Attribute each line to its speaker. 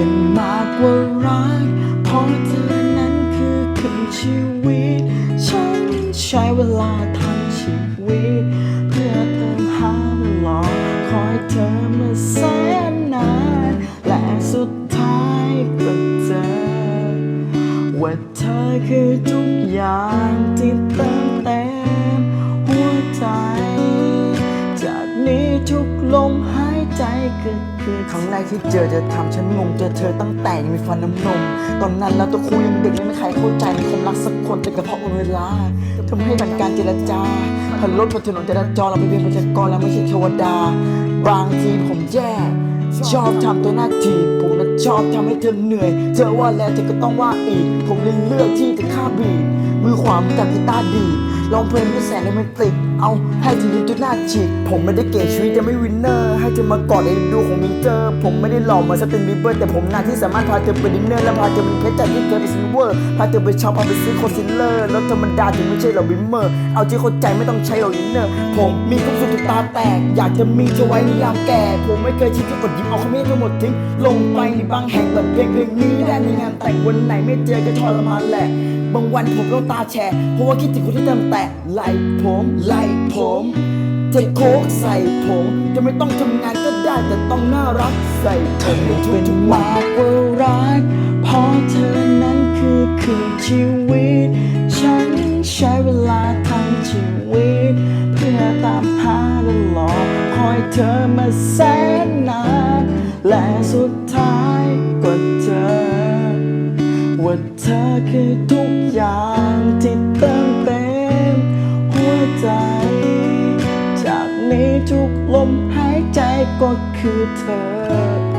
Speaker 1: เป็นมากกว่ารักเพราะเธอนั้นคือครึ่งชีวิต ฉันใช้เวลาทั้งชีวิต เพื่อเติมหาเวลาคอยเธอมาแสนนาน และสุดท้ายก็เจอว่าเธอคือทุกอย่างที่ ใจก็คือครั้งแรกที่เจอจะทำฉันงงเจอเธอตั้งแต่ยังมีฟันน้ำนม ตอนนั้นเราตัวคู่ยังเด็กไม่ใครเข้าใจในความรักสักคนแต่กระเพาะเวลาทำให้มันการเจรจาผ่านรถบนถนนจราจรเราไปเป็นประชากรแล้วไม่ใช่เทวดา บางทีผมแย่ชอบทำตัวหน้าทีผมนะชอบทำให้เธอเหนื่อย เธอว่าแล้วเธอก็ต้องว่าอีก ผมเลยเลือกที่จะฆ่าบีมือขวามือจับกีตาร์ดี ลองเพลงด้วยแสงในมันติดเอาให้เธอยืนตัวหน้าฉีกผมไม่ได้เก่งชีวิตจะไม่วินเนอร์ ให้เธอมากอดในดูของมิเตอร์ ผมไม่ได้หล่อเหมือนสตินบีเบอร์ แต่ผมหน้าที่สามารถพาเธอไปดินเนอร์ และพาเธอไปเพชรจากที่เคยไปซินเวอร์ พาเธอไปช็อปพาไปซื้อคอนซีลเลอร์รถธรรมดาถึงไม่ใช่หรอกบิมเมอร์ เอาที่เข้าใจไม่ต้องใช้หรอกอินเนอร์ ผมมีความสุขจนตาแตก อยากจะมีเธอไว้ในยามแก่ ผมไม่เคยคิดจะอดยิบเอาคำนี้ทั้งหมดทิ้ง ลงไปในบางแห่งแบบเพลงเพลงนี้ได้ในงานแต่งวันไหนไม่เจอก็ทรมานแหละ บางวันผมก็ตาแฉะเพราะว่าคิดถึงคนที่เติมแตะไหลผมไหลผมเทโคกใส่ผมจะไม่ต้องทำงานก็ได้แต่ต้องน่ารักใส่เธอเป็นมากกว่ารักเพราะเธอนั้นคือคือชีวิต ฉันใช้เวลาทั้งชีวิต เพื่อตามหาและหลอกคอยเธอมาแสนนานและสุดท้ายก็เจอว่าเธอคือทุกอย่างที่ ก็คือเธอ